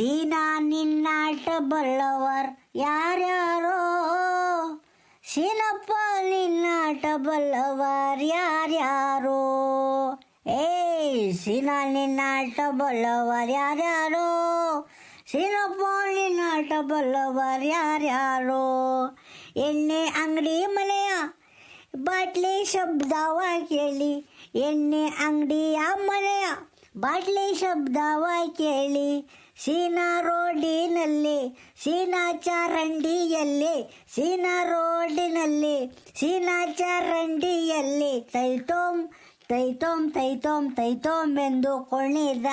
ಸೀನಾ ನಿನ್ನಾಟ ಬಲ್ಲವರ್ ಯಾರ್ಯಾರೋ? ಸೀನಪ್ಪ ನಿನ್ನಾಟ ಬಲ್ಲವರ್ ಯಾರ್ಯಾರೋ? ಏ ಸೀನಾ ನಿನ್ನಾಟ ಬಲ್ಲವರ್ ಯಾರ್ಯಾರೋ? ಸೀನಪ್ಪ ನಿನ್ನಾಟ ಬಲ್ಲವರ್ ಯಾರ್ಯಾರೋ? ಎಣ್ಣೆ ಅಂಗಡಿ ಮನೆಯ ಬಾಟ್ಲಿ ಶಬ್ದವ ಕೇಳಿ. ಎಣ್ಣೆ ಅಂಗಡಿಯ ಮನೆಯ ಬಾಟ್ಲಿ ಶಬ್ದವ ಕೇಳಿ. ಸೀನಾ ರೋಡಿನಲ್ಲಿ ಸೀನಾ ಚರಂಡಿಯಲ್ಲಿ ಸೀನಾ ರೋಡಿನಲ್ಲಿ ಸೀನಾ ಚರಂಡಿಯಲ್ಲಿ ತೈತೋಮ್ ತೈತೋಮ್ ತೈತೋಮ್ ತೈತೋಮ್ ಎಂದು ಕೊಣಿದ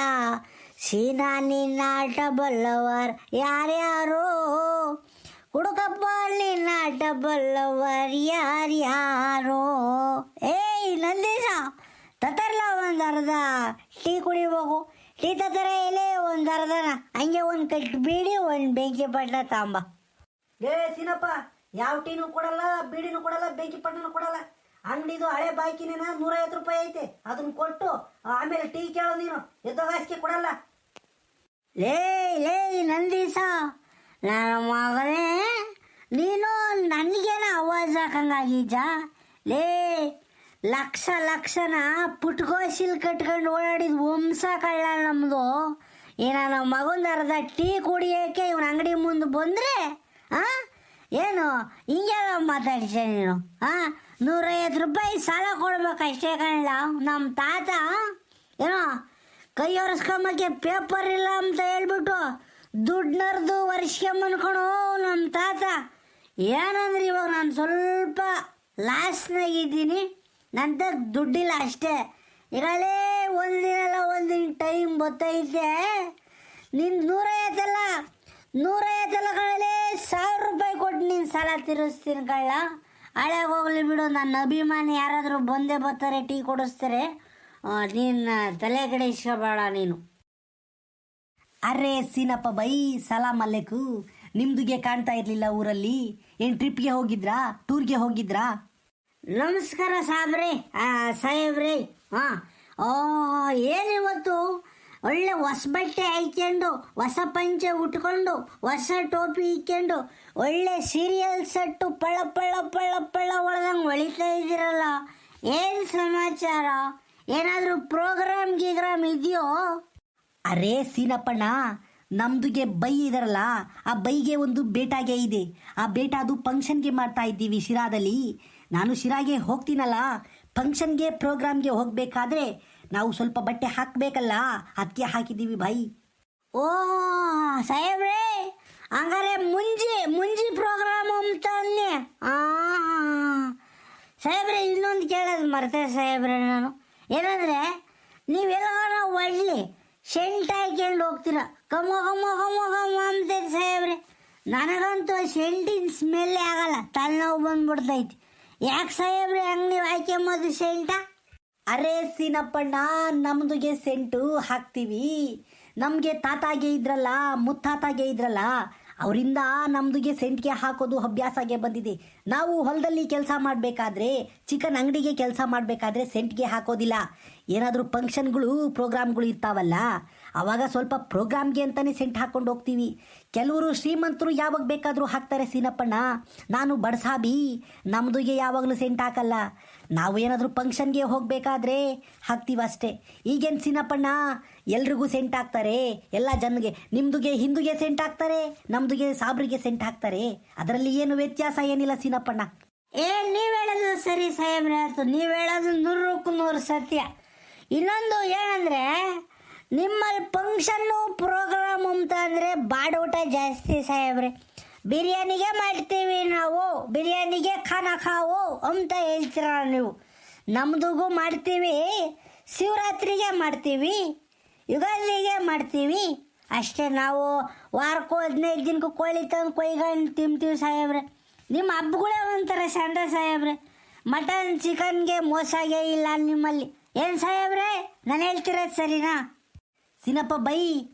ಸೀನಾ ನಿನ್ನಾಟ ಬಲ್ಲವರ್ ಯಾರ್ಯಾರೋ? ಹುಡುಕಪ್ಪ ನಿನ್ನಾಟ ಬಲ್ಲವರ್ ಯಾರ್ಯಾರೋ? ಏಯ್ ನಂದೀಶ, ತತರ್ಲ ಒಂದು ಟೀ ಕುಡಿಬೇಕು ಟೀ ತರ ಎಲೆ ಒಂದ್ ಅರ್ಧನ ಹಂಗೆ ಒಂದ್ ಕಟ್ ಬೀಡಿ ಒಂದ್ ಬೆಂಕಿ ಪಟ್ಟ ತಾಂಬ. ಏ ಸೀನಪ್ಪ ಯಾವ ಟೀನು ಕೊಡಲ್ಲ ಬೀಡಿನೂ ಕೊಡಲ್ಲ ಬೆಂಕಿ ಪಟ್ಟನು ಕೊಡಲ್ಲ. ಅಂಗಡಿದು ಹಳೆ ಬಾಯ್ಕಿನೇನ ನೂರೈವತ್ತು ರೂಪಾಯಿ ಐತೆ. ಅದನ್ನ ಕೊಟ್ಟು ಆಮೇಲೆ ಟೀ ಕೇಳೋ ನೀನು. ಎದ್ದೋಗಾಸಿಗೆ ಕೊಡಲ್ಲ. ಲೇ ಲೇ ನಂದೀಸ ನನ್ನ ಮಗನೇ ನೀನು ನನಗೇನ ಅವಾಜ್ ಹಾಕಂಗಾಗಿದ್ದ ಲೇ ಲಕ್ಷ ಲಕ್ಷನ ಪುಟ್ಕೋಶಿಲ್ ಕಟ್ಕೊಂಡು ಓಡಾಡಿದ ವಂಶ ಕಳ್ಳ ನಮ್ಮದು ಏನ ನಮ್ಮ ಮಗಂದು ಅರ್ಧ ಟೀ ಕುಡಿಯೋಕೆ ಇವನ ಅಂಗಡಿ ಮುಂದೆ ಬಂದರೆ, ಆ? ಏನು, ಹಿಂಗೆಲ್ಲ ಮಾತಾಡ್ತೀಯ ನೀನು, ಆ? ನೂರೈವತ್ತು ರೂಪಾಯಿ ಸಾಲ ಕೊಡ್ಬೇಕಷ್ಟೇ ಕಣ್ಣ ನಮ್ಮ ತಾತ, ಏನೋ, ಕೈ ಒರೆಸ್ಕೊಂಬಕ್ಕೆ ಪೇಪರ್ ಇಲ್ಲ ಅಂತ ಹೇಳ್ಬಿಟ್ಟು ದುಡ್ಡನರ್ದು ಒರೆಸ್ಕೊಂಬನ್ಕೊಂಡು ನಮ್ಮ ತಾತ. ಏನಂದ್ರೆ ಇವಾಗ ನಾನು ಸ್ವಲ್ಪ ಲಾಸ್ನಾಗಿದ್ದೀನಿ ನನ್ನ ದುಡ್ಡಿಲ್ಲ ಅಷ್ಟೇ. ಈಗಲೇ ಒಂದಿನಲ್ಲ ಒಂದಿನ ಟೈಮ್ ಗೊತ್ತೈತೆ ನಿನ್ನ ನೂರೈವತ್ತಲ್ಲ ನೂರೈವತ್ತಲ್ಲ ಕಳಲೆ ಸಾವಿರ ರೂಪಾಯಿ ಕೊಟ್ಟು ನೀನು ಸಾಲ ತೀರಿಸ್ತೀನಿ ಕಳ್ಳ. ಹಳೆ ಹೋಗ್ಲಿ ಬಿಡು, ನನ್ನ ಅಭಿಮಾನಿ ಯಾರಾದರೂ ಬಂದೇ ಬರ್ತಾರೆ, ಟೀ ಕೊಡಿಸ್ತಾರೆ. ನಿನ್ನ ನೀನು ತಲೆ ಕಡೆ ಇಸ್ಕೋಬೇಡ ನೀನು. ಅರೆ ಸೀನಪ್ಪ ಬೈ ಸಲಾಮ್ ಅಲ್ಲೇಕು. ನಿಮ್ದುಗೆ ಕಾಣ್ತಾ ಇರ್ಲಿಲ್ಲ ಊರಲ್ಲಿ. ಏನ್ ಟ್ರಿಪ್ಗೆ ಹೋಗಿದ್ರಾ? ಟೂರ್ಗೆ ಹೋಗಿದ್ರಾ? ನಮಸ್ಕಾರ ಸಾಬ್ರಿ. ಸಾಹೇಬ್ರಿ. ಹಾಂ ಓ ಏನಿವತ್ತು ಒಳ್ಳೆ ಹೊಸ ಬಟ್ಟೆ ಹಾಕ್ಯಂಡು, ಹೊಸ ಪಂಚೆ ಉಟ್ಕೊಂಡು, ಹೊಸ ಟೋಪಿ ಇಕ್ಕೊಂಡು ಒಳ್ಳೆ ಸೀರಿಯಲ್ ಸೆಟ್ಟು ಪಳ ಪಳ ಪಳ ಪಳ ಒಳದಂಗೆ ಹೊಳಿತಾ ಇದ್ದೀರಲ್ಲ. ಏನು ಸಮಾಚಾರ? ಏನಾದರೂ ಪ್ರೋಗ್ರಾಮ್ ಗೀಗ್ರಾಮ್ ಇದೆಯೋ? ಅರೇ, ಸೀನಪ್ಪಣ್ಣ ನಮ್ದುಗೆ ಬೈ ಇದರಲ್ಲ, ಆ ಬೈಗೆ ಒಂದು ಬೇಟಾಗೆ ಇದೆ. ಆ ಬೇಟ ಅದು ಫಂಕ್ಷನ್ಗೆ ಮಾಡ್ತಾ ಇದ್ದೀವಿ ಶಿರಾದಲ್ಲಿ. ನಾನು ಶಿರಾಗೆ ಹೋಗ್ತೀನಲ್ಲ, ಫಂಕ್ಷನ್ಗೆ, ಪ್ರೋಗ್ರಾಮ್ಗೆ ಹೋಗ್ಬೇಕಾದ್ರೆ ನಾವು ಸ್ವಲ್ಪ ಬಟ್ಟೆ ಹಾಕಬೇಕಲ್ಲ, ಅದಕ್ಕೆ ಹಾಕಿದ್ದೀವಿ ಬೈ ಓ, ಸಾಹೇಬ್ರೆ, ಹಂಗಾರೆ ಮುಂಜಿ ಮುಂಜಿ ಪ್ರೋಗ್ರಾಮ್ ಅಂತ ಸಾಹೇಬ್ರೆ, ಇನ್ನೊಂದು ಕೇಳೋದು ಮರ್ತೆ ಸಾಹೇಬ್ರೆ ನಾನು. ಏನಂದ್ರೆ ನೀವೆಲ್ಲ ಒಳ್ಳೆ, ಸೆಂಟ್ ಕೇಳಿ ಹೋಗ್ತೀರ? ಕಮ್ಮ ಕಮ್ಮ ಕಮ್ಮ ಕಮ್ಮ ಅಂತೈತೆ ಸಾಹೇಬ್ರೆ. ನನಗಂತೂ ಸೆಂಟಿನ ಸ್ಮೆಲ್ಲೇ ಆಗಲ್ಲ. ತಲೆನೋವು ಬಂದ್ಬಿಡ್ತೈತಿ. ಯಾಕೆ ಸಾಹೇಬ್ರೆ ಹಂಗೆ ನೀವು ಹಾಕ್ಯಂಬೋದು ಸೆಂಟ ಅರೆ ಸೀನಪ್ಪಣ್ಣ, ನಮ್ದುಗೆ ಸೆಂಟು ಹಾಕ್ತೀವಿ. ನಮಗೆ ತಾತಾಗೆ ಇದ್ರಲ್ಲ, ಮುತ್ತಾತಾಗೆ ಇದ್ರಲ್ಲ, ಅವರಿಂದ ನಮ್ದುಗೆ ಸೆಂಟ್ಗೆ ಹಾಕೋದು ಅಭ್ಯಾಸಗೆ ಬಂದಿದೆ. ನಾವು ಹೊಲದಲ್ಲಿ ಕೆಲಸ ಮಾಡಬೇಕಾದ್ರೆ, ಚಿಕನ್ ಅಂಗಡಿಗೆ ಕೆಲಸ ಮಾಡಬೇಕಾದ್ರೆ ಸೆಂಟ್ಗೆ ಹಾಕೋದಿಲ್ಲ. ಏನಾದರೂ ಫಂಕ್ಷನ್ಗಳು, ಪ್ರೋಗ್ರಾಮ್ಗಳು ಇರ್ತಾವಲ್ಲ, ಅವಾಗ ಸ್ವಲ್ಪ ಪ್ರೋಗ್ರಾಮ್ಗೆ ಅಂತಲೇ ಸೆಂಟ್ ಹಾಕ್ಕೊಂಡು ಹೋಗ್ತೀವಿ. ಕೆಲವರು ಶ್ರೀಮಂತರು ಯಾವಾಗ ಬೇಕಾದರೂ ಹಾಕ್ತಾರೆ ಸೀನಪ್ಪಣ್ಣ. ನಾನು ಬಡ್ಸಾಬಿ, ನಮ್ದುಗೆ ಯಾವಾಗಲೂ ಸೆಂಟ್ ಹಾಕಲ್ಲ. ನಾವು ಏನಾದರೂ ಫಂಕ್ಷನ್ಗೆ ಹೋಗಬೇಕಾದ್ರೆ ಹಾಕ್ತೀವಷ್ಟೇ ಈಗೇನು ಸೀನಪ್ಪಣ್ಣ, ಎಲ್ರಿಗೂ ಸೆಂಟ್ ಹಾಕ್ತಾರೆ. ಎಲ್ಲ ಜನಗೆ, ನಿಮ್ದುಗೆ ಹಿಂದುಗೆ ಸೆಂಟ್ ಹಾಕ್ತಾರೆ, ನಮ್ದುಗೆ ಸಾಬ್ರಿಗೆ ಸೆಂಟ್ ಹಾಕ್ತಾರೆ. ಅದರಲ್ಲಿ ಏನು ವ್ಯತ್ಯಾಸ ಏನಿಲ್ಲ ಸೀನಪ್ಪಣ್ಣ. ಏ, ನೀವು ಹೇಳೋದು ಸರಿ ಸಾಹೇಬ್ರೆ, ಆಯ್ತು. ನೀವು ಹೇಳೋದು ನೂರಕ್ಕೂ ನೂರು ಸತ್ಯ. ಇನ್ನೊಂದು ಏನಂದ್ರೆ, ನಿಮ್ಮಲ್ಲಿ ಫಂಕ್ಷನ್ನು ಪ್ರೋಗ್ರಾಮ್ ಅಂತ ಅಂದರೆ ಬಾಡೂಟ ಜಾಸ್ತಿ ಸಾಹೇಬ್ರೆ. ಬಿರಿಯಾನಿಗೆ ಮಾಡ್ತೀವಿ ನಾವು, ಬಿರಿಯಾನಿಗೆ ಖಾನ ಖಾವು ಅಂತ ಹೇಳ್ತೀರ ನೀವು. ನಮ್ಮದುಗೂ ಮಾಡ್ತೀವಿ, ಶಿವರಾತ್ರಿಗೆ ಮಾಡ್ತೀವಿ, ಯುಗಾದಿಗೆ ಮಾಡ್ತೀವಿ. ಅಷ್ಟೇ ನಾವು ವಾರಕ್ಕೂ ಹದಿನೈದು ದಿನಕ್ಕೂ ಕೋಳಿ ತಂದು ಕೊಯ್ಗಂಡು ತಿಂತೀವಿ ಸಾಹೇಬ್ರೆ. ನಿಮ್ಮ ಹಬ್ಬಗಳೇ ಒಂಥರ ಸಂಡ ಸಾಹೇಬ್ರೆ. ಮಟನ್ ಚಿಕನ್ಗೆ ಮೋಸಾಗೆ ಇಲ್ಲ ನಿಮ್ಮಲ್ಲಿ. ಏನು ಸಾಹೇಬ್ರೆ? ನಾನು ಹೇಳ್ತಿರೋದು ಸರಿನಾ? ಸಿನಪ್ಪ, ಬೈ.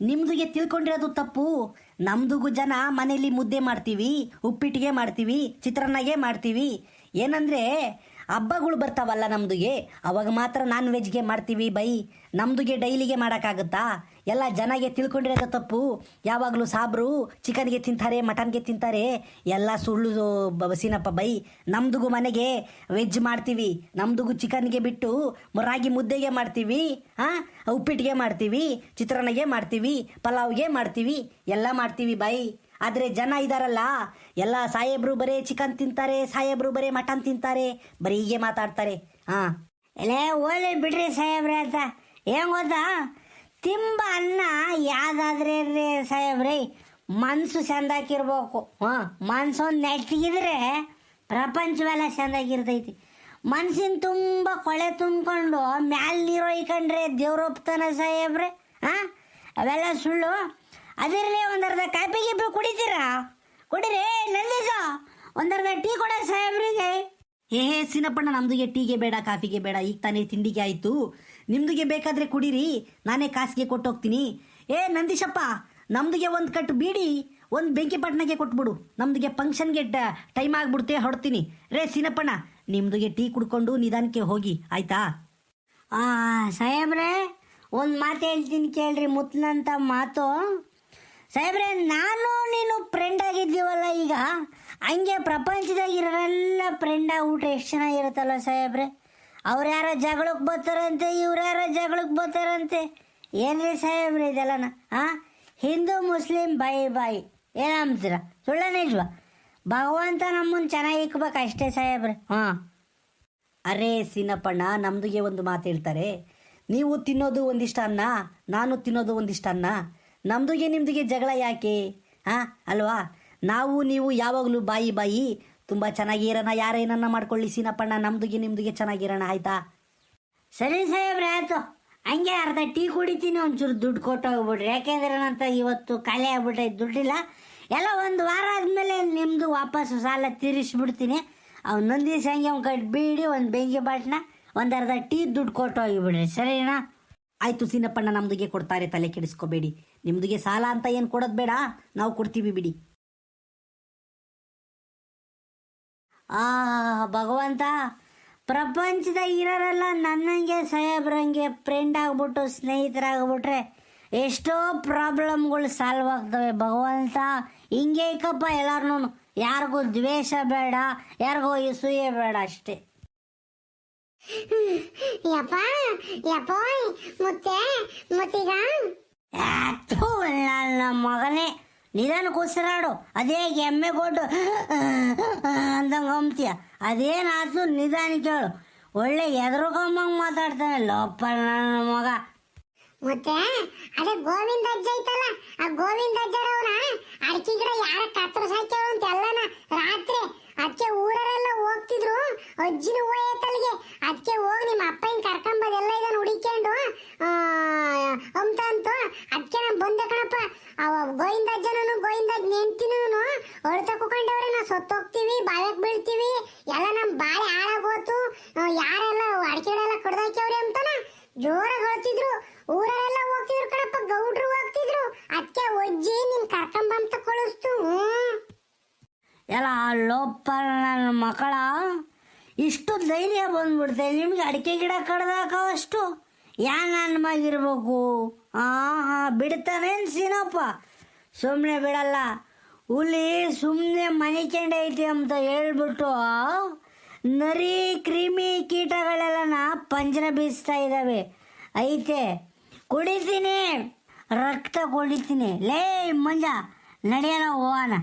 ನಿಮ್ದುಗೆ ತಿಳ್ಕೊಂಡಿರೋದು ತಪ್ಪು. ನಮ್ದುಗೂ ಜನ ಮನೆಯಲ್ಲಿ ಮುದ್ದೆ ಮಾಡ್ತೀವಿ, ಉಪ್ಪಿಟ್ಟಿಗೆ ಮಾಡ್ತೀವಿ, ಚಿತ್ರಾನ್ನಗೆ ಮಾಡ್ತೀವಿ. ಏನಂದ್ರೆ ಹಬ್ಬಗಳು ಬರ್ತಾವಲ್ಲ ನಮ್ದುಗೆ. ಅವಾಗ ಮಾತ್ರ ನಾನ್ ವೆಜ್ಗೆ ಮಾಡ್ತೀವಿ ಬೈ. ನಮ್ದುಗೆ ಡೈಲಿಗೆ ಮಾಡೋಕ್ಕಾಗುತ್ತಾ? ಎಲ್ಲ ಜನಗೆ ತಿಳ್ಕೊಂಡಿರೋದು ತಪ್ಪು. ಯಾವಾಗಲೂ ಸಾಬ್ರು ಚಿಕನ್ಗೆ ತಿಂತಾರೆ, ಮಟನ್ಗೆ ತಿಂತಾರೆ. ಎಲ್ಲ ಸುಳ್ಳು ಬಸಿನಪ್ಪ ಬೈ. ನಮ್ದುಗೂ ಮನೆಗೆ ವೆಜ್ ಮಾಡ್ತೀವಿ. ನಮ್ದುಗೂ ಚಿಕನ್ಗೆ ಬಿಟ್ಟು ರಾಗಿ ಮುದ್ದೆಗೆ ಮಾಡ್ತೀವಿ ಹಾ ಉಪ್ಪಿಟ್ಟಿಗೆ ಮಾಡ್ತೀವಿ, ಚಿತ್ರಾನ್ನಗೆ ಮಾಡ್ತೀವಿ, ಪಲಾವ್ಗೆ ಮಾಡ್ತೀವಿ. ಎಲ್ಲ ಮಾಡ್ತೀವಿ ಬೈ. ಆದರೆ ಜನ ಇದಾರಲ್ಲ, ಎಲ್ಲ ಸಾಹೇಬ್ರು ಬರೇ ಚಿಕನ್ ತಿಂತಾರೆ, ಸಾಹೇಬ್ರು ಬರೇ ಮಟನ್ ತಿಂತಾರೆ, ಬರೀ ಹೀಗೆ ಮಾತಾಡ್ತಾರೆ. ಹಾಂ ಎಲೆ ಓಲೆ ಬಿಡ್ರಿ ಸಾಹೇಬ್ರೆ ಅಂತ. ಏನ್ ಗೊತ್ತಾ? ತಿಂಬ ಅನ್ನ ಯಾವ್ದಾದ್ರೆ ರೀ ಸಾಹೇಬ್ರಿ, ಮನ್ಸು ಚಂದಾಕಿರ್ಬೇಕು ಹಾಂ ಮನ್ಸು ನೆಟ್ಟಿಗಿದ್ರೆ ಪ್ರಪಂಚವೆಲ್ಲ ಚಂದಾಗಿರ್ತೈತಿ. ಮನ್ಸಿನ ತುಂಬ ಕೊಳೆ ತುಂಬಿಕೊಂಡು ಮ್ಯಾಲ್ ನೀರು ಹೊಯ್ಕಂಡ್ರೆ ದೇವ್ರ ಒಪ್ತಾನ ಸಾಹೇಬ್ರೆ ಹಾಂ ಅವೆಲ್ಲ ಸುಳ್ಳು. ಅದಿರಲಿ ಒಂದರ್ಧ ಕಾಫಿ ಗೀಪಿ ಕುಡಿತೀರಾ? ಕುಡಿರಿ ನಂದೀಸ. ಒಂದರ್ಧ ಟೀ ಕೊಡ ಸಾಹೇಬ್ರಿಗೆ. ಏ ಹೇ ಸಿನಪ್ಪಣ್ಣ ನಮ್ದುಗೆ ಟೀಗೆ ಬೇಡ ಕಾಫಿಗೆ ಬೇಡ. ಈಗ ತಾನೇ ತಿಂಡಿಗೆ ಆಯಿತು. ನಿಮ್ದುಗೆ ಬೇಕಾದ್ರೆ ಕುಡೀರಿ. ನಾನೇ ಕಾಸಿಗೆ ಕೊಟ್ಟೋಗ್ತೀನಿ. ಏ ನಂದೀಶಪ್ಪ ನಮ್ದುಗೆ ಒಂದು ಕಟ್ಟು ಬೀಡಿ ಒಂದು ಬೆಂಕಿ ಪಟ್ನಾಗೆ ಕೊಟ್ಬಿಡು. ನಮ್ದುಗೆ ಫಂಕ್ಷನ್ಗೆ ಟೈಮ್ ಆಗ್ಬಿಡ್ತೆ ಹೊಡ್ತೀನಿ ರೇ ಸಿನಪ್ಪಣ್ಣ ನಿಮ್ದುಗೆ ಟೀ ಕುಡ್ಕೊಂಡು ನಿಧಾನಕ್ಕೆ ಹೋಗಿ ಆಯ್ತಾ? ಆ ಸಾಹೇಬ್ರೆ ಒಂದು ಮಾತು ಹೇಳ್ತೀನಿ ಕೇಳ್ರಿ ಮುತ್ನಂತ ಮಾತು. ಸಾಹೇಬ್ರೆ, ನಾನು ನೀನು ಫ್ರೆಂಡ್ ಆಗಿದ್ದೀವಲ್ಲ ಈಗ? ಹಂಗೆ ಪ್ರಪಂಚದಾಗ ಇರೋರೆಲ್ಲ ಫ್ರೆಂಡ್ ಊಟ ಎಷ್ಟು ಚೆನ್ನಾಗಿರುತ್ತಲ್ಲ ಸಾಹೇಬ್ರೆ? ಅವ್ರು ಯಾರೋ ಜಗಳಕ್ಕೆ ಬರ್ತಾರಂತೆ, ಇವ್ರು ಯಾರೋ ಜಗಳಕ್ಕೆ ಬರ್ತಾರಂತೆ. ಏನ್ರಿ ಸಾಹೇಬ್ರೆ ಇದೆಲ್ಲನ ಹಾಂ ಹಿಂದೂ, ಮುಸ್ಲಿಂ ಬಾಯಿ ಬಾಯಿ ಏನಂತೀರ ಸುಳ್ಳ ನಿಜವಾ? ಭಗವಂತ ನಮ್ಮನ್ನು ಚೆನ್ನಾಗಿ ಇಕ್ಬೇಕು ಅಷ್ಟೇ ಸಾಹೇಬ್ರೆ, ಹಾಂ? ಅರೇ ಸಿನಪ್ಪಣ್ಣ, ನಮ್ದುಗೆ ಒಂದು ಮಾತು ಹೇಳ್ತಾರೆ. ನೀವು ತಿನ್ನೋದು ಒಂದಿಷ್ಟ ಅನ್ನ, ನಾನು ತಿನ್ನೋದು ಒಂದಿಷ್ಟ ಅನ್ನ. ನಮ್ದುಗೆ ನಿಮ್ದಿಗೆ ಜಗಳ ಯಾಕೆ? ಹಾಂ, ಅಲ್ವಾ? ನಾವು, ನೀವು ಯಾವಾಗಲೂ ಬಾಯಿ ಬಾಯಿ. ತುಂಬ ಚೆನ್ನಾಗಿರೋಣ ಯಾರೇನನ್ನ ಮಾಡ್ಕೊಳ್ಳಿ ಸೀನಪ್ಪಣ್ಣ, ನಮ್ದುಗೆ ನಿಮ್ದುಗೆ ಚೆನ್ನಾಗಿರೋಣ, ಆಯ್ತಾ? ಸರಿ ಸಾಹೇಬ್ರೆ, ಆಯ್ತು. ಹಂಗೆ ಅರ್ಧ ಟೀ ಕುಡಿತೀನಿ, ಒಂಚೂರು ದುಡ್ಡು ಕೊಟ್ಟು ಹೋಗ್ಬಿಡ್ರಿ ಯಾಕೆಂದ್ರೆ ನಂತ ಇವತ್ತು ಖಾಲಿ ಆಗ್ಬಿಟ್ಟೈತೆ ದುಡ್ಡಿಲ್ಲ. ಎಲ್ಲ ಒಂದು ವಾರ ಆದಮೇಲೆ ನಿಮ್ಮದು ವಾಪಸ್ ಸಾಲ ತೀರಿಸ್ಬಿಡ್ತೀನಿ. ಅವ್ನು ನಂದಿ ಸಂಗೆ ಅವ್ನು ಕಟ್ಬಿಡಿ ಒಂದು ಬೆಂಕಿ ಬಾಟ್ನ ಒಂದು ಅರ್ಧ ಟೀ ದುಡ್ಡು ಕೊಟ್ಟು ಹೋಗಿಬಿಡ್ರಿ ಸರಿನಾ? ಆಯ್ತು ಸಿನಪ್ಪಣ್ಣ, ನಮ್ದುಗೆ ಕೊಡ್ತಾರೆ, ತಲೆ ಕೆಡಿಸ್ಕೋಬೇಡಿ. ನಿಮ್ದುಗೆ ಸಾಲ ಅಂತ ಏನು ಕೊಡೋದು ಬೇಡ, ನಾವು ಕೊಡ್ತೀವಿ ಬಿಡಿ. ಆ, ಭಗವಂತ, ಪ್ರಪಂಚದ ಇರೋರೆಲ್ಲ ನನ್ನಂಗೆ ಸಾಹೇಬ್ರಂಗೆ ಫ್ರೆಂಡ್ ಆಗ್ಬಿಟ್ಟು, ಸ್ನೇಹಿತರಾಗ್ಬಿಟ್ರೆ ಎಷ್ಟೋ ಪ್ರಾಬ್ಲಮ್ಗಳು ಸಾಲ್ವ್ ಆಗ್ತವೆ. ಭಗವಂತ ಹಿಂಗೆ ಇಕ್ಕಪ್ಪ ಎಲ್ಲಾರ್ನೂ ಯಾರಿಗೂ ದ್ವೇಷ ಬೇಡ, ಯಾರಿಗೂ ಇಸೂಯೆ ಬೇಡ ಅಷ್ಟೇ. ಯಪ್ಪ ಯಪ್ಪೋಯ್ ಮುತ್ತೆ ಮುತ್ತಿಗ. ನನ್ನ ಮಗನೇ ನಿಧಾನ ಉಸಿರಾಡು ಅದೇ ಎಮ್ಮೆ ಕೊಟ್ಟು ಅಂದಂಗೆ ಅಂತೀಯ ಅದೇನಾಯ್ತು ನಿಧಾನ ಕೇಳು. ಒಳ್ಳೆ ಎದುರುಕೊಂಬಂಗೆ ಮಾತಾಡ್ತಾನೆ ಲೋಪ ನನ್ನ ಮಗ. ಮತ್ತೆ ಅದೇ ಗೋವಿಂದ ಅಜ್ಜ ಐತಲ್ಲ ಆ ಗೋವಿಂದ ಅಜ್ಜರವ್ರ ಅಡಿಕೆ ಗಿಡ ಯಾರ ಕತ್ತರಿಸ್ ಹಾಕ್ಯಾವ ಅಂತ ಎಲ್ಲನ ರಾತ್ರಿ ಅದಕ್ಕೆ ಊರರೆಲ್ಲ ಹೋಗ್ತಿದ್ರು ಅಜ್ಜಿನ ಹೋಯತ್ತಲ್ಲಿಗೆ ಅದಕ್ಕೆ ಹೋಗಿ ನಿಮ್ಮ ಅಪ್ಪನ ಕರ್ಕೊಂಬದ್ ಎಲ್ಲ ಇದನ್ನ ಹುಡಿಕೊಂಡು ಅಂತ ಅಂತು ಅದಕ್ಕೆ ನಾನು ಬಂದೆ ಕಣಪ್ಪ ಅವ ಗೋವಿಂದ ಅಜ್ಜನೂ ಗೋವಿಂದ ನೆಂಟಿನೂ ಹೊಡ್ತ ಕುಕೊಂಡವ್ರೆ ನಾವು ಸತ್ತೋಗ್ತೀವಿ, ಬಾಯಕ್ ಬೀಳ್ತೀವಿ, ಎಲ್ಲ ನಮ್ಮ ಬಾಳೆ ಹಾಳಾಗೋತು ಯಾರೆಲ್ಲ ಅಡಿಕೆ ಗಿಡ ಎಲ್ಲ ಕಡ್ದಾಕ್ಯವ್ರೆ ಅಂತಾನ? ಜೋರಾಗಿ ಹೇಳ್ತಿದ್ರು ಊರಲ್ಲೆಲ್ಲ ಹೋಗ್ತಿದ್ರು ಕಣಪ್ಪ, ಗೌಡ್ರು ಹೋಗ್ತಿದ್ರು. ಅದಕ್ಕೆ ಒಜ್ಜಿ ನಿನ್ ಕರ್ಕೊಂಬಂತ ಕಳಿಸ್ತು ಎಲ್ಲ ಲೋಪ ನನ್ನ ಮಕ್ಕಳ, ಇಷ್ಟು ಧೈರ್ಯ ಬಂದ್ಬಿಡ್ತೆ. ನಿಮ್ಗೆ ಅಡಿಕೆ ಗಿಡ ಕಡ್ದಾಕವಷ್ಟು ಯಾ ನನ್ನ ಮಗಿರ್ಬೇಕು ಹಾಂ ಹಾಂ ಬಿಡ್ತಾನೇನು ಸೀನಪ್ಪ? ಸುಮ್ಮನೆ ಬಿಡಲ್ಲ. ಹುಲಿ ಸುಮ್ಮನೆ ಮನಿಕೊಂಡೈತಿ ಅಂತ ಹೇಳ್ಬಿಟ್ಟು ನರಿ, ಕ್ರಿಮಿ ಕೀಟಗಳೆಲ್ಲನ ಪಂಜರ ಬೀಸ್ತಾ ಇದ್ದಾವೆ ಐತೆ, ಕುಡಿತೀನಿ, ರಕ್ತ ಕುಡಿತೀನಿ. ಲೇ ಮಂಜ ನಡೆಯಲ್ಲ ಹೋಗೋಣ.